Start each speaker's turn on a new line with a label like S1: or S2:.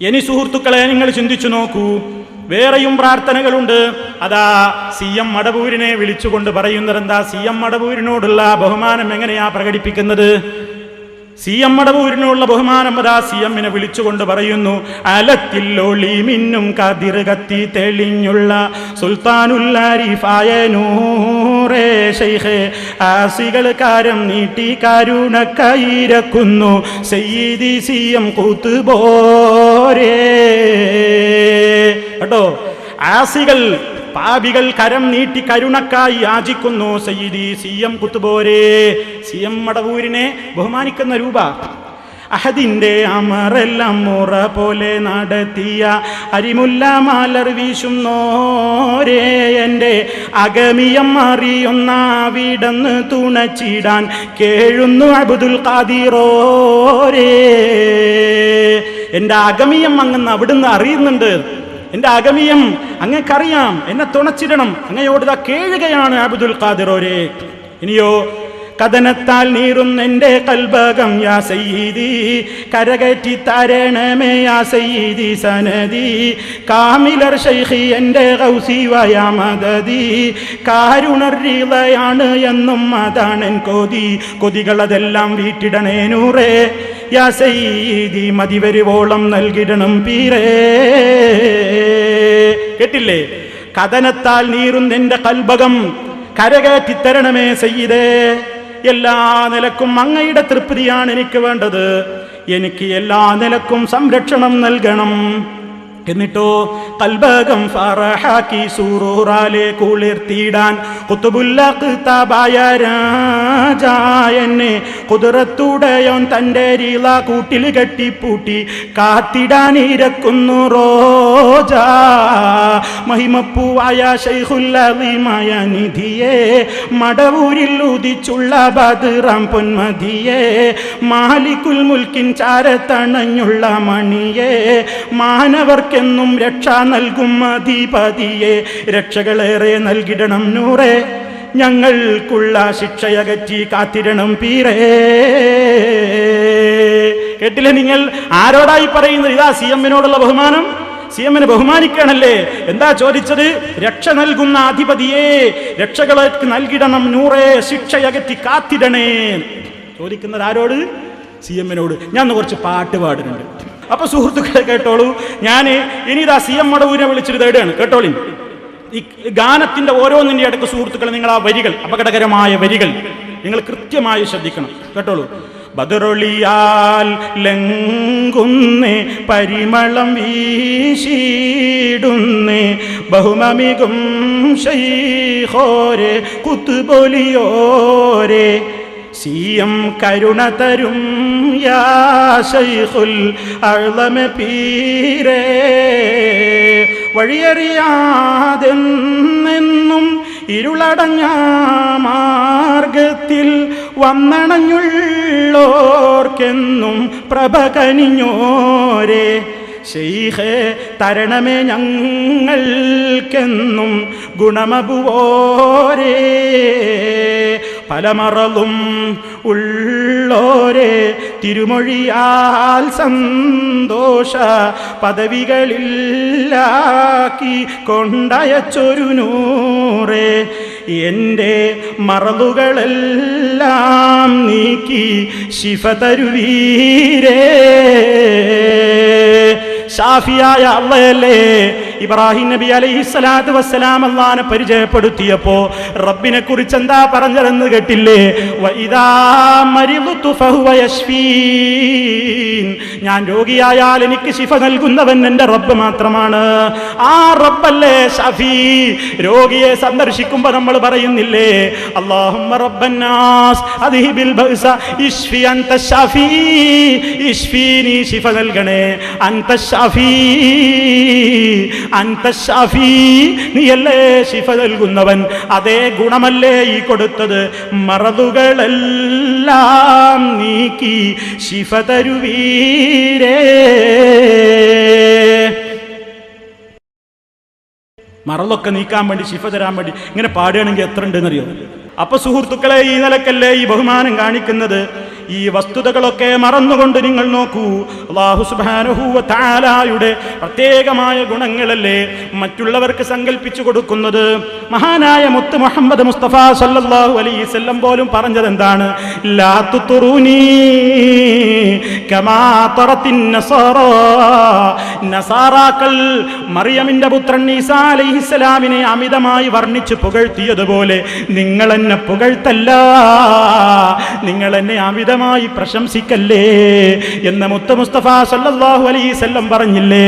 S1: ഇനി സുഹൃത്തുക്കളെ നിങ്ങൾ ചിന്തിച്ചു നോക്കൂ. വേറെയും പ്രാർത്ഥനകളുണ്ട്. അതാ സി എം മടവൂരിനെ വിളിച്ചുകൊണ്ട് പറയുന്നത് എന്താ സി എം മടവൂരിനോടുള്ള ബഹുമാനം എങ്ങനെയാ പ്രകടിപ്പിക്കുന്നത്? സി എം മടവൂരിനുള്ള ബഹുമാനം അതാ സി എമ്മിനെ വിളിച്ചുകൊണ്ട് പറയുന്നു. അലത്തില്ലൊളി മിന്നും കതിർ കത്തി തെളിഞ്ഞുള്ള സുൽത്താനുല്ലാരിഫായ നൂറേ നീട്ടി കരുണ കൈരക്കുന്നു. സയ്യിദി സി എം കൂത്തുപോരേ കേട്ടോ? ആസികൾ പാപികൾ കരം നീട്ടി കരുണക്കായി യാചിക്കുന്നു. സയ്യിദി സി എം കുത്തുപോരേ സി എം മടവൂരിനെ ബഹുമാനിക്കുന്ന രൂപ. അഹദിന്റെ അമറെല്ലാം മുറ പോലെ നടത്തിയ അരിമുല്ല മാലർ വീശുന്നോരേ എന്റെ അഗമിയം അറിയുന്ന വീടന്ന് തുണച്ചിടാൻ കേഴുന്നു അബുദുൽ ഖാദിറോരേ. എന്റെ അഗമിയം അങ്ങന്ന് അവിടുന്ന് അറിയുന്നുണ്ട്. എന്റെ അഗമിയം അങ്ങക്കറിയാം. എന്നെ തുണച്ചിടണം. അങ്ങയോട് കേഴുകയാണ് അബുദുൽ ഖാദിറോരെ. ഇനിയോ കഥനത്താൽ നീറും എന്റെ കൽഭാഗം യാ കരകറ്റി തരണമേ യാ സനദി. കാമിലർ ഷൈഖി എന്റെ ഗൗസിവയ മദതി കാരുണരീളയാണ് എന്നും അതാണ് എൻ കൊതി. കൊതികളതെല്ലാം വീട്ടിടണേ നൂറേ. യാ മതിവരുവോളം നൽകിടണം പീരേ. കേട്ടില്ലേ? കഥനത്താൽ നീറുന്ന എന്റെ കൽഭകം കരകയറ്റി തരണമേ സയ്യിദേ. എല്ലാ നിലക്കും അങ്ങയുടെ തൃപ്തിയാണ് എനിക്ക് വേണ്ടത്. എനിക്ക് എല്ലാ നിലക്കും സംരക്ഷണം നൽകണം. എന്നിട്ടോ കൽബകം ഫറഹാക്കി സൂറൂറാലെ കുളിർത്തിയിടാൻ. കുത്തുബുല്ലായ താബായ രാജായെന്നെ കുതിരത്തുടയോൻ തന്റെ രീള കൂട്ടിൽ കെട്ടിപ്പൂട്ടി. കാത്തിടാൻ ഇരക്കുന്നു റോജ. മഹിമപ്പൂവായ ശൈഖുല്ലീമായ നിധിയെ മടവൂരിൽ ഉദിച്ചുള്ള ബദ്റാം പൊന്മതിയെ മാലിക്കുൽ മുൽക്കിൻ ചാരത്തണഞ്ഞുള്ള മണിയെ മാനവർക്കെന്നും രക്ഷ നൽകും അധിപതിയെ. രക്ഷകളേറെ നൽകിടണം നൂറേ. ഞങ്ങൾക്കുള്ള ശിക്ഷയകറ്റി കാത്തിരണം പീരേ കേട്ടില്ലേ നിങ്ങൾ? ആരോടായി പറയുന്നത്? ഇതാ സി എമ്മിനോടുള്ള ബഹുമാനം. സി എമ്മിനെ ബഹുമാനിക്കണല്ലേ എന്താ ചോദിച്ചത്? രക്ഷ നൽകുന്ന അധിപതിയെ രക്ഷകളെ നൽകിടണം നൂറേ. ശിക്ഷയകറ്റി കാത്തിടണേ. ചോദിക്കുന്നത് ആരോട്? സി എമ്മിനോട്. ഞാൻ കുറച്ച് പാട്ട് പാടുന്നുണ്ട്. അപ്പൊ സുഹൃത്തുക്കളെ കേട്ടോളൂ. ഞാൻ ഇനി ഇതാ സി എം മടവൂരിനെ വിളിച്ചിട്ട് തേടുകയാണ് കേട്ടോളി? ഈ ഗാനത്തിന്റെ ഓരോന്നിന്റെ അടുത്ത് സുഹൃത്തുക്കളെ നിങ്ങൾ ആ വരികൾ അപകടകരമായ വരികൾ നിങ്ങൾ കൃത്യമായി ശ്രദ്ധിക്കണം. കേട്ടോളൂ. ബദറൊളിയാൽ ലങ്കുന്ന് പരിമളം വീശിടുന്ന് ബഹുമമികും ഷൈഹോരെ കുത്തുപൊലിയോരെ സി എം കരുണ തരും യാ ശൈഖുൽ അഴ്ലമ പീരേ വഴിയറിയാതെന്നും ഇരുളടഞ്ഞ മാർഗത്തിൽ വന്നണഞ്ഞുള്ളോർക്കെന്നും പ്രഭ കനിഞ്ഞോരേ. ശൈഹേ തരണമേ ഞങ്ങൾക്കെന്നും ഗുണമബുവോരേ പലമറലും ഉള്ളോരെ തിരുമൊഴിയാൽ സന്തോഷ പദവികളില്ലാക്കി കൊണ്ടയച്ചൊരു നൂറേ എന്റെ മറലുകളെല്ലാം നീക്കി ശിഫ തരുവീരേ. ഷാഫിയായ അള്ളയല്ലേ ഇബ്രാഹിം നബി അലൈഹി സ്വലാത്തു വസ്സലാം അള്ളഹാനെ പരിചയപ്പെടുത്തിയപ്പോ റബ്ബിനെ കുറിച്ച് എന്താ പറഞ്ഞതെന്ന് കേട്ടില്ലേ. ഞാൻ രോഗിയായാൽ എനിക്ക് ശിഫ നൽകുന്നവൻ എന്റെ റബ്ബ് മാത്രമാണ്. ആ റബ്ബല്ലേ ഷഫീ. രോഗിയെ സന്ദർശിക്കുമ്പോ നമ്മൾ പറയുന്നില്ലേ? അല്ലാഹുമ്മ റബ്ബന്നാസ് ബഅസ ശിഫ നൽകണേ. നീയല്ലേ ശിഫ നൽകുന്നവൻ? അതേ ഗുണമല്ലേ ഈ കൊടുത്തത്? മറതുകളെല്ലാം നീക്കി ശിഫ തരുവീരേ. മറലൊക്കെ നീക്കാൻ വേണ്ടി ശിഫ തരാൻ വേണ്ടി ഇങ്ങനെ പാടുകയാണെങ്കിൽ എത്ര ഉണ്ടെന്നറിയോ? അപ്പൊ സുഹൃത്തുക്കളെ ഈ നിലക്കല്ലേ ഈ ബഹുമാനം കാണിക്കുന്നത്? ഈ വസ്തുതകളൊക്കെ മറന്നുകൊണ്ട് നിങ്ങൾ നോക്കൂ. അള്ളാഹു സുബാനുഹൂവ താലായുടെ പ്രത്യേകമായ ഗുണങ്ങളല്ലേ മറ്റുള്ളവർക്ക് സങ്കല്പിച്ചു കൊടുക്കുന്നത്. മഹാനായ മുത്ത് മുഹമ്മദ് മുസ്തഫ സല്ലാഹു അലൈഹി വസല്ലം പോലും പറഞ്ഞത് എന്താണ് നസാറാക്കൾ മറിയമിന്റെ പുത്രൻ ഈസാ അലൈഹിസ്സലാമിനെ അമിതമായി വർണിച്ച് പുകഴ്ത്തിയതുപോലെ നിങ്ങൾ എന്നെ പുകഴ്ത്തല്ല. നിങ്ങൾ എന്നെ അമിതമായി പ്രശംസിക്കല്ലേ? എന്ന് മുത്ത മുസ്തഫ സല്ലല്ലാഹു അലൈഹി വസല്ലം പറഞ്ഞില്ലേ?